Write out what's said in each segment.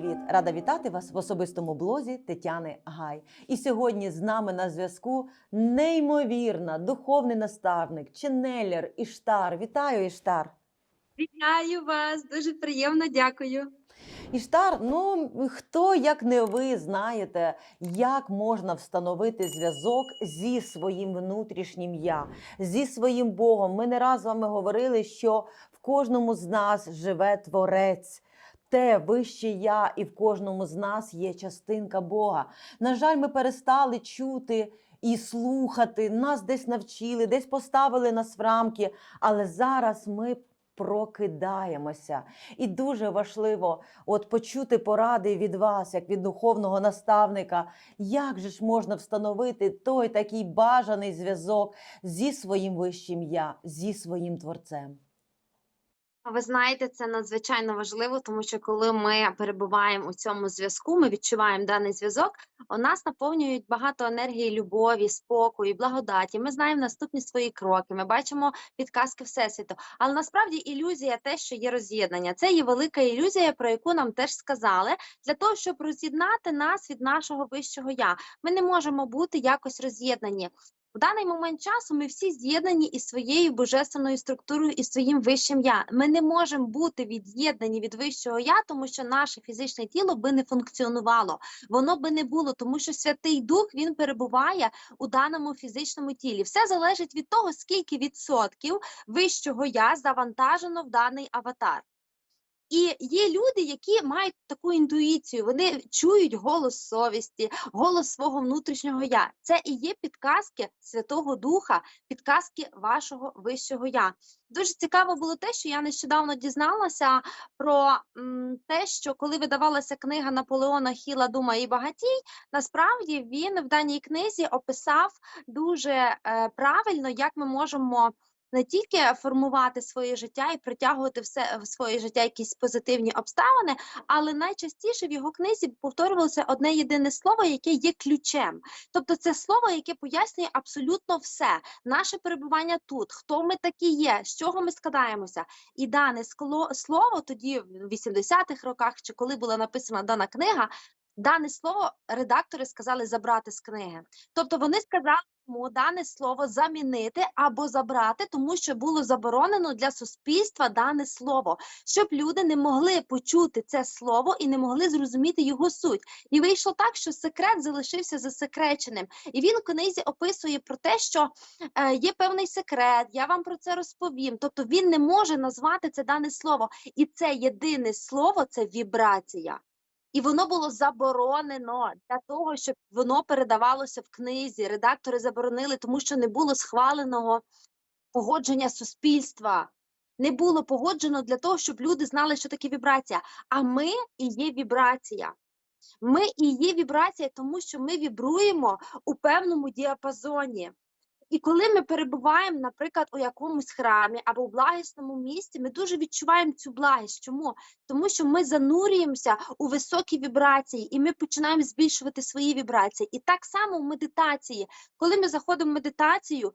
привіт! Рада вітати вас в особистому блозі Тетяни Гай. І сьогодні з нами на зв'язку неймовірна духовний наставник, ченелер Іштар. Вітаю, Іштар! Вітаю вас, дуже приємно, дякую. Іштар, ну хто як не ви знаєте, як можна встановити зв'язок зі своїм внутрішнім я, зі своїм Богом. Ми не раз з вами говорили, що в кожному з нас живе творець. Те вище я, і в кожному з нас є частинка Бога. На жаль, ми перестали чути і слухати. Нас десь навчили, десь поставили нас в рамки. Але зараз ми прокидаємося. І дуже важливо от почути поради від вас, як від духовного наставника, як же ж можна встановити той такий бажаний зв'язок зі своїм вищим я, зі своїм творцем. Ви знаєте, це надзвичайно важливо, тому що коли ми перебуваємо у цьому зв'язку, ми відчуваємо даний зв'язок. У нас наповнюють багато енергії, любові, спокою, благодаті. Ми знаємо наступні свої кроки. Ми бачимо підказки всесвіту. Але насправді ілюзія, те, що є роз'єднання, це є велика ілюзія, про яку нам теж сказали, для того, щоб роз'єднати нас від нашого вищого я. Ми не можемо бути якось роз'єднані. В даний момент часу ми всі з'єднані із своєю божественною структурою і своїм вищим я. Ми не можемо бути від'єднані від вищого я, тому що наше фізичне тіло би не функціонувало. Воно би не було, тому що Святий Дух він перебуває у даному фізичному тілі. Все залежить від того, скільки відсотків вищого я завантажено в даний аватар. І є люди, які мають таку інтуїцію, вони чують голос совісті, голос свого внутрішнього я. Це і є підказки Святого Духа, підказки вашого вищого я. Дуже цікаво було те, що я нещодавно дізналася про м, те, що коли видавалася книга Наполеона Хіла Дума і багатій, насправді він в даній книзі описав дуже е, правильно, як ми можемо не тільки формувати своє життя і притягувати все в своє життя якісь позитивні обставини, але найчастіше в його книзі повторювалося одне єдине слово, яке є ключем. Тобто, це слово, яке пояснює абсолютно все, наше перебування тут, хто ми такі є, з чого ми складаємося. І дане слово тоді, в 80-х роках, чи коли була написана дана книга. Дане слово редактори сказали забрати з книги. Тобто вони сказали дане слово замінити або забрати, тому що було заборонено для суспільства дане слово, щоб люди не могли почути це слово і не могли зрозуміти його суть. І вийшло так, що секрет залишився засекреченим. І він в книзі описує про те, що е, є певний секрет, я вам про це розповім. Тобто він не може назвати це дане слово. І це єдине слово це вібрація. І воно було заборонено для того, щоб воно передавалося в книзі. Редактори заборонили, тому що не було схваленого погодження суспільства. Не було погоджено для того, щоб люди знали, що таке вібрація. А ми і є вібрація. Ми і є вібрація, тому що ми вібруємо у певному діапазоні. І коли ми перебуваємо, наприклад, у якомусь храмі або у благісному місці, ми дуже відчуваємо цю благість. Чому? Тому що ми занурюємося у високі вібрації, і ми починаємо збільшувати свої вібрації. І так само в медитації, коли ми заходимо в медитацію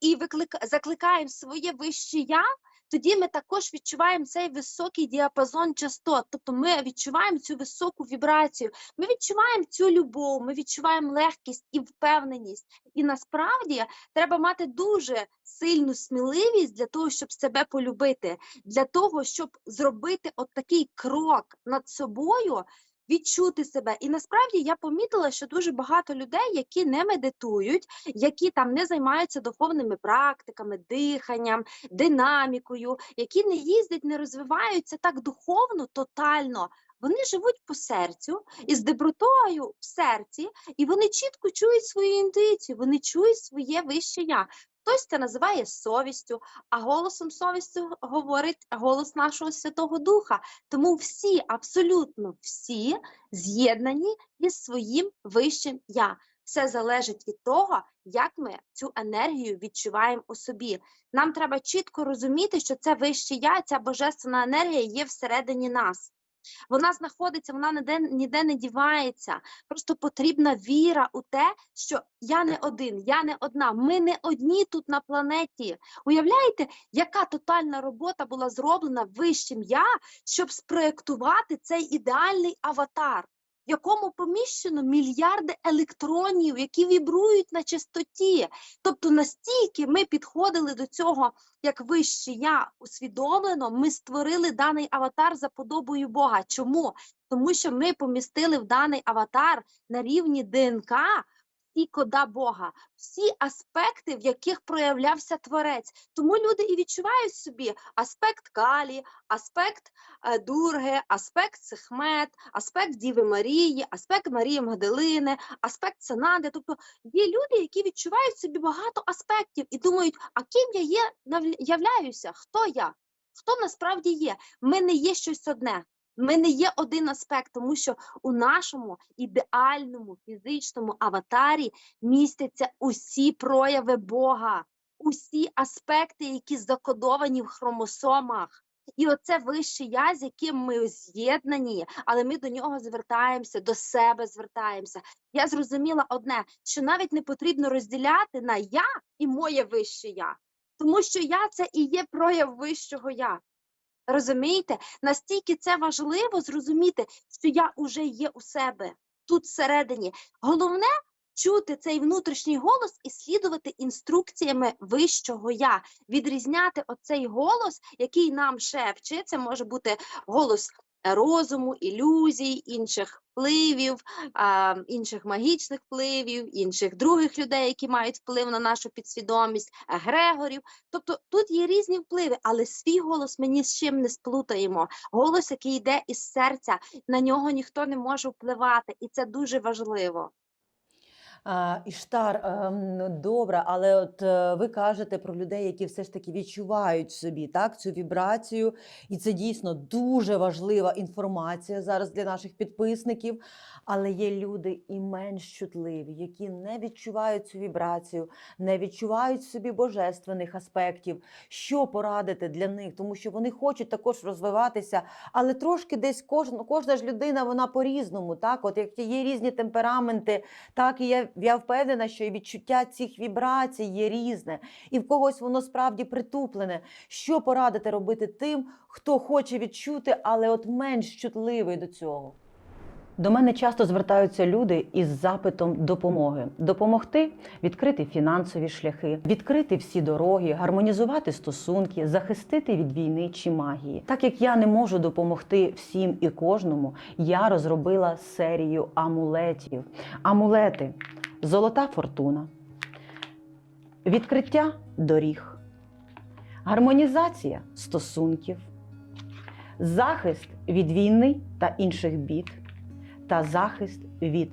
і виклик... закликаємо своє вище я. Тоді ми також відчуваємо цей високий діапазон частот, тобто ми відчуваємо цю високу вібрацію, ми відчуваємо цю любов, ми відчуваємо легкість і впевненість. І насправді треба мати дуже сильну сміливість для того, щоб себе полюбити, для того, щоб зробити от такий крок над собою. Відчути себе, і насправді я помітила, що дуже багато людей, які не медитують, які там не займаються духовними практиками, диханням, динамікою, які не їздять, не розвиваються так духовно, тотально. Вони живуть по серцю із добротою в серці, і вони чітко чують свою інтуїцію, вони чують своє вище я. Хтось це називає совістю, а голосом совісті говорить голос нашого Святого Духа. Тому всі, абсолютно всі, з'єднані із своїм вищим я. Все залежить від того, як ми цю енергію відчуваємо у собі. Нам треба чітко розуміти, що це вище я, ця божественна енергія є всередині нас. Вона знаходиться, вона ніде, ніде не дівається. Просто потрібна віра у те, що я не один, я не одна. Ми не одні тут на планеті. Уявляєте, яка тотальна робота була зроблена вищим я, щоб спроєктувати цей ідеальний аватар, в якому поміщено мільярди електронів, які вібрують на частоті. Тобто настільки ми підходили до цього як вище я усвідомлено, ми створили даний аватар за подобою Бога. Чому? Тому що ми помістили в даний аватар на рівні ДНК всі кода Бога, всі аспекти, в яких проявлявся творець. Тому люди і відчувають собі аспект Калі, аспект е, Дурги, аспект Сехмет, аспект Діви Марії, аспект Марії Магдалини, аспект Санади. Тобто є люди, які відчувають собі багато аспектів і думають, а ким я є, являюся, хто я? Хто насправді є? Ми не є щось одне. Ми не є один аспект, тому що у нашому ідеальному фізичному аватарі містяться усі прояви Бога, усі аспекти, які закодовані в хромосомах. І оце вище я, з яким ми з'єднані, але ми до нього звертаємося, до себе звертаємося. Я зрозуміла одне, що навіть не потрібно розділяти на я і моє вище я, тому що я це і є прояв вищого я. Розумієте? Настільки це важливо зрозуміти, що я уже є у себе тут всередині. Головне чути цей внутрішній голос і слідувати інструкціями вищого я, відрізняти оцей голос, який нам шепче. Це може бути голос розуму, ілюзій, інших впливів, інших магічних впливів, інших других людей, які мають вплив на нашу підсвідомість, егрегорів. Тобто тут є різні впливи, але свій голос ми ні з чим не сплутаємо. Голос, який йде із серця, на нього ніхто не може впливати, і це дуже важливо. Іштар, ем, добре, але от е, ви кажете про людей, які все ж таки відчувають собі так, цю вібрацію, і це дійсно дуже важлива інформація зараз для наших підписників. Але є люди і менш чутливі, які не відчувають цю вібрацію, не відчувають собі божественних аспектів. Що порадити для них? Тому що вони хочуть також розвиватися, але трошки десь кожна, кожна ж людина вона по-різному. Так, от як є різні темпераменти, так і я, я впевнена, що і відчуття цих вібрацій є різне, і в когось воно справді притуплене. Що порадити робити тим, хто хоче відчути, але от менш чутливий до цього? До мене часто звертаються люди із запитом допомоги: допомогти відкрити фінансові шляхи, відкрити всі дороги, гармонізувати стосунки, захистити від війни чи магії. Так як я не можу допомогти всім і кожному, я розробила серію амулетів. Амулети золота фортуна, відкриття доріг, гармонізація стосунків, захист від війни та інших бід. Та захист від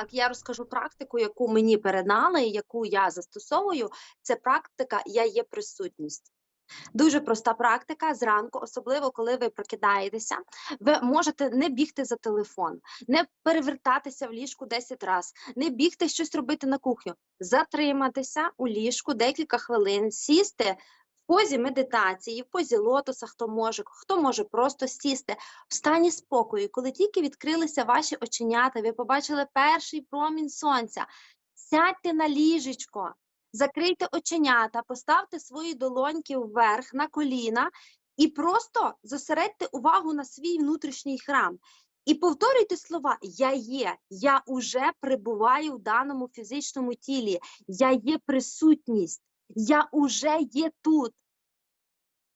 Так, я розкажу практику, яку мені передали, яку я застосовую. Це практика Я є присутність. Дуже проста практика зранку, особливо коли ви прокидаєтеся. Ви можете не бігти за телефон, не перевертатися в ліжку 10 разів, не бігти щось робити на кухню, затриматися у ліжку декілька хвилин, сісти позі медитації, в позі лотоса, хто може, хто може просто сісти в стані спокою, коли тільки відкрилися ваші оченята, ви побачили перший промінь сонця. Сядьте на ліжечко, закрийте оченята, поставте свої долоньки вверх на коліна і просто зосередьте увагу на свій внутрішній храм. І повторюйте слова Я є, я уже перебуваю в даному фізичному тілі, я є присутність, я уже є тут.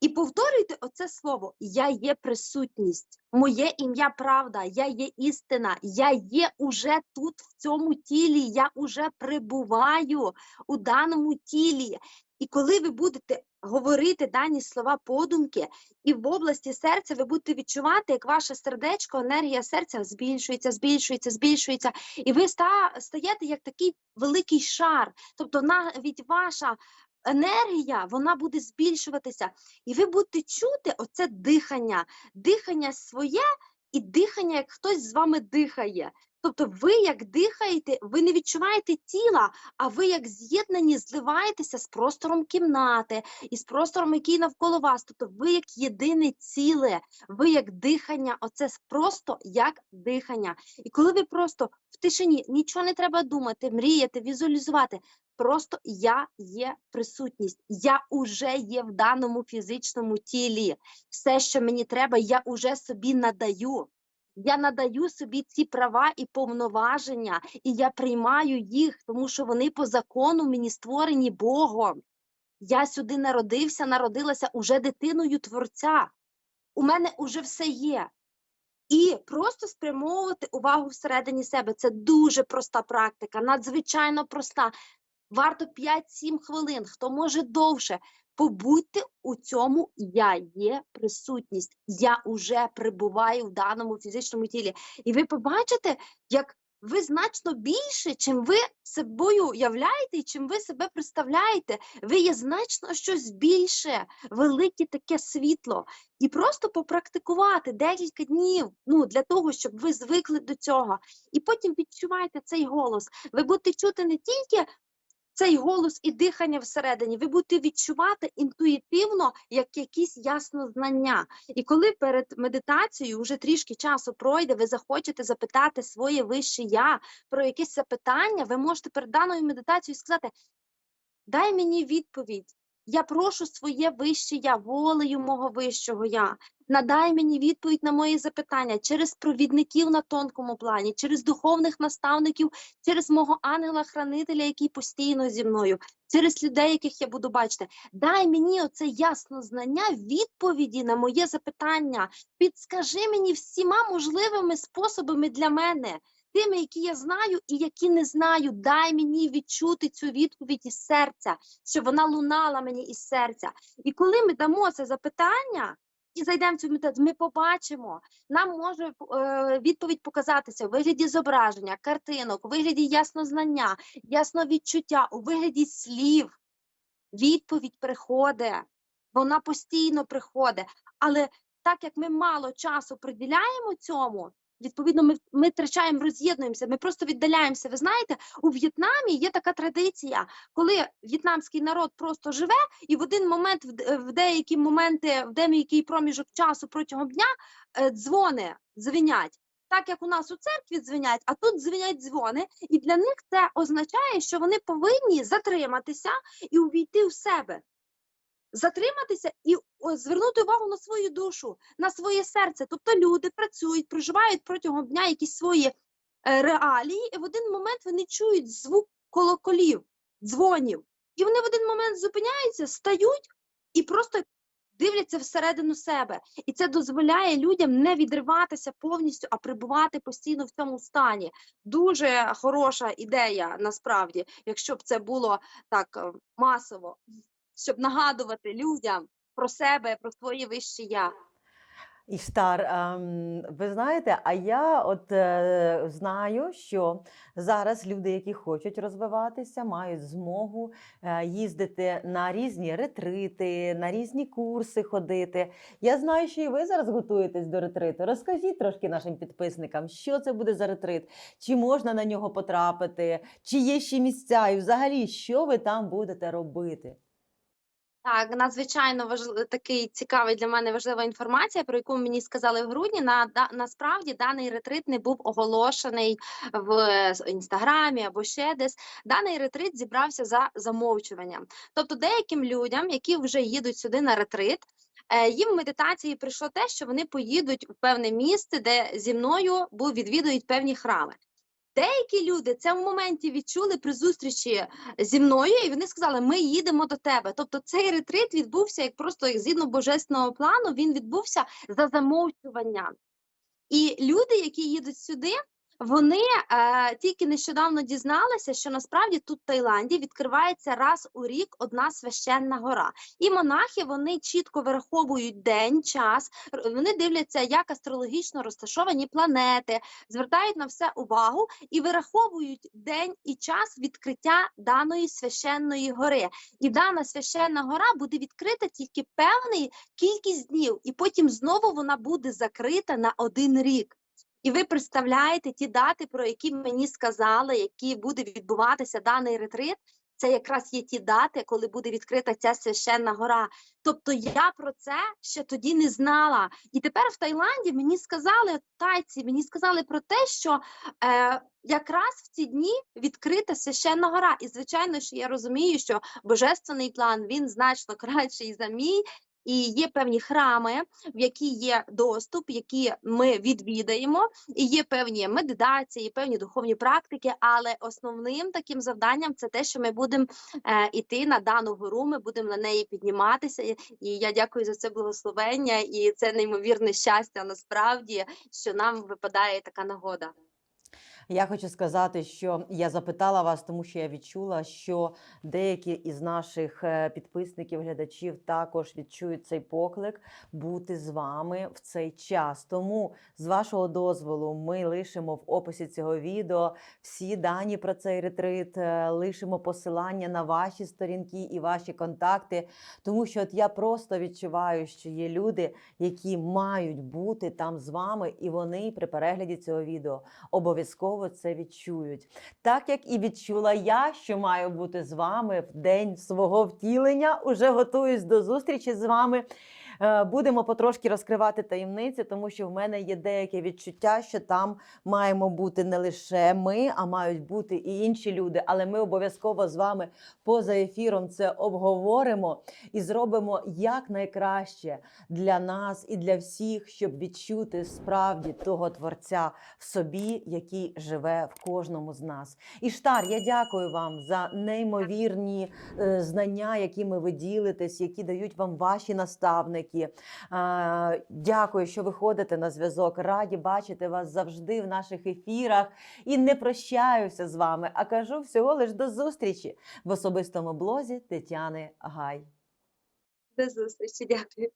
І повторюйте оце слово Я є присутність, моє ім'я правда, я є істина, я є уже тут, в цьому тілі, я уже прибуваю у даному тілі. І коли ви будете говорити дані слова подумки, і в області серця ви будете відчувати, як ваше сердечко, енергія серця збільшується, збільшується, збільшується, і ви ста- стаєте як такий великий шар. Тобто навіть ваша енергія вона буде збільшуватися, і ви будете чути оце дихання, дихання своє і дихання, як хтось з вами дихає. Тобто, ви як дихаєте, ви не відчуваєте тіла, а ви як з'єднані зливаєтеся з простором кімнати і з простором, який навколо вас. Тобто, ви як єдине ціле, ви як дихання, оце просто як дихання. І коли ви просто в тишині нічого не треба думати, мріяти, візуалізувати. Просто я є присутність, я уже є в даному фізичному тілі. Все, що мені треба, я уже собі надаю. Я надаю собі ці права і повноваження, і я приймаю їх, тому що вони по закону мені створені Богом. Я сюди народився, народилася уже дитиною Творця. У мене уже все є. І просто спрямовувати увагу всередині себе. Це дуже проста практика, надзвичайно проста. Варто 5-7 хвилин, хто може довше. Побудьте у цьому я є присутність. Я уже прибуваю в даному фізичному тілі. І ви побачите, як ви значно більше, чим ви собою являєте і чим ви себе представляєте. Ви є значно щось більше, велике таке світло. І просто попрактикувати декілька днів ну, для того, щоб ви звикли до цього. І потім відчувайте цей голос. Ви будете чути не тільки цей голос і дихання всередині, ви будете відчувати інтуїтивно як якісь яснознання. І коли перед медитацією вже трішки часу пройде, ви захочете запитати своє вище я про якесь запитання, ви можете перед даною медитацією сказати: дай мені відповідь. Я прошу своє вище я, волею мого вищого я. Надай мені відповідь на мої запитання через провідників на тонкому плані, через духовних наставників, через мого ангела-хранителя, який постійно зі мною, через людей, яких я буду бачити. Дай мені оце ясно знання відповіді на моє запитання. Підскажи мені всіма можливими способами для мене, тими, які я знаю і які не знаю. Дай мені відчути цю відповідь із серця, щоб вона лунала мені із серця. І коли ми дамо це запитання. І зайдемо в цю медитацію, ми побачимо. Нам може е, відповідь показатися у вигляді зображення, картинок, у вигляді яснознання, ясновідчуття, у вигляді слів. Відповідь приходить, вона постійно приходить. Але так як ми мало часу приділяємо цьому, відповідно, ми, ми втрачаємо, роз'єднуємося, ми просто віддаляємося. Ви знаєте, у В'єтнамі є така традиція, коли в'єтнамський народ просто живе, і в один момент, в, в деякі моменти, в деякий проміжок часу протягом дня е, дзвони дзвенять. Так як у нас у церкві дзвенять, а тут дзвенять дзвони, і для них це означає, що вони повинні затриматися і увійти в себе. Затриматися і звернути увагу на свою душу, на своє серце. Тобто люди працюють, проживають протягом дня якісь свої е, реалії, і в один момент вони чують звук колоколів, дзвонів. І вони в один момент зупиняються, стають і просто дивляться всередину себе. І це дозволяє людям не відриватися повністю, а прибувати постійно в цьому стані. Дуже хороша ідея насправді, якщо б це було так е, масово, щоб нагадувати людям про себе, про своє вище я. Іштар, ем, ви знаєте, а я от е, знаю, що зараз люди, які хочуть розвиватися, мають змогу е, їздити на різні ретрити, на різні курси ходити. Я знаю, що і ви зараз готуєтесь до ретриту. Розкажіть трошки нашим підписникам, що це буде за ретрит, чи можна на нього потрапити, чи є ще місця, і взагалі, що ви там будете робити? Так, надзвичайно важливий такий цікавий для мене важлива інформація, про яку мені сказали в грудні. На да, насправді даний ретрит не був оголошений в е, інстаграмі або ще десь. Даний ретрит зібрався за замовчуванням. Тобто, деяким людям, які вже їдуть сюди на ретрит, е, їм в медитації прийшло те, що вони поїдуть в певне місце, де зі мною відвідують певні храми. Деякі люди це в моменті відчули при зустрічі зі мною, і вони сказали: Ми їдемо до тебе. Тобто цей ретрит відбувся як просто як згідно божественного плану, він відбувся за замовчуванням. І люди, які їдуть сюди, Вони е, тільки нещодавно дізналися, що насправді тут в Таїланді відкривається раз у рік одна священна гора. І монахи вони чітко вираховують день, час. Вони дивляться, як астрологічно розташовані планети, звертають на все увагу і вираховують день і час відкриття даної священної гори. І дана священна гора буде відкрита тільки певний кількість днів, і потім знову вона буде закрита на один рік. І ви представляєте ті дати, про які мені сказали, які буде відбуватися даний ретрит. Це якраз є ті дати, коли буде відкрита ця священна гора. Тобто я про це ще тоді не знала. І тепер в Таїланді мені сказали тайці, мені сказали про те, що е, якраз в ці дні відкрита священна гора. І звичайно, що я розумію, що божественний план він значно кращий за мій. І є певні храми, в які є доступ, які ми відвідаємо, і є певні медитації, певні духовні практики. Але основним таким завданням це те, що ми будемо е, іти на дану гору, ми будемо на неї підніматися. І я дякую за це благословення, і це неймовірне щастя насправді, що нам випадає така нагода. Я хочу сказати, що я запитала вас, тому що я відчула, що деякі із наших е, підписників, глядачів також відчують цей поклик бути з вами в цей час. Тому, з вашого дозволу, ми лишимо в описі цього відео всі дані про цей ретрит, е, лишимо посилання на ваші сторінки і ваші контакти, тому що от я просто відчуваю, що є люди, які мають бути там з вами, і вони при перегляді цього відео обов'язково це відчують. Так як і відчула я, що маю бути з вами в день свого втілення, уже готуюсь до зустрічі з вами. Е, Будемо потрошки розкривати таємниці, тому що в мене є деяке відчуття, що там маємо бути не лише ми, а мають бути і інші люди. Але ми обов'язково з вами поза ефіром це обговоримо і зробимо як найкраще для нас і для всіх, щоб відчути справді того творця в собі, який живе в кожному з нас. Іштар, я дякую вам за неймовірні е, знання, якими ви ділитесь, які дають вам ваші наставники. Е, Дякую, що виходите на зв'язок. Раді бачити вас завжди в наших ефірах. І не прощаюся з вами, а кажу всього лиш до зустрічі в особистому блозі Тетяни Гай. До зустрічі, дякую.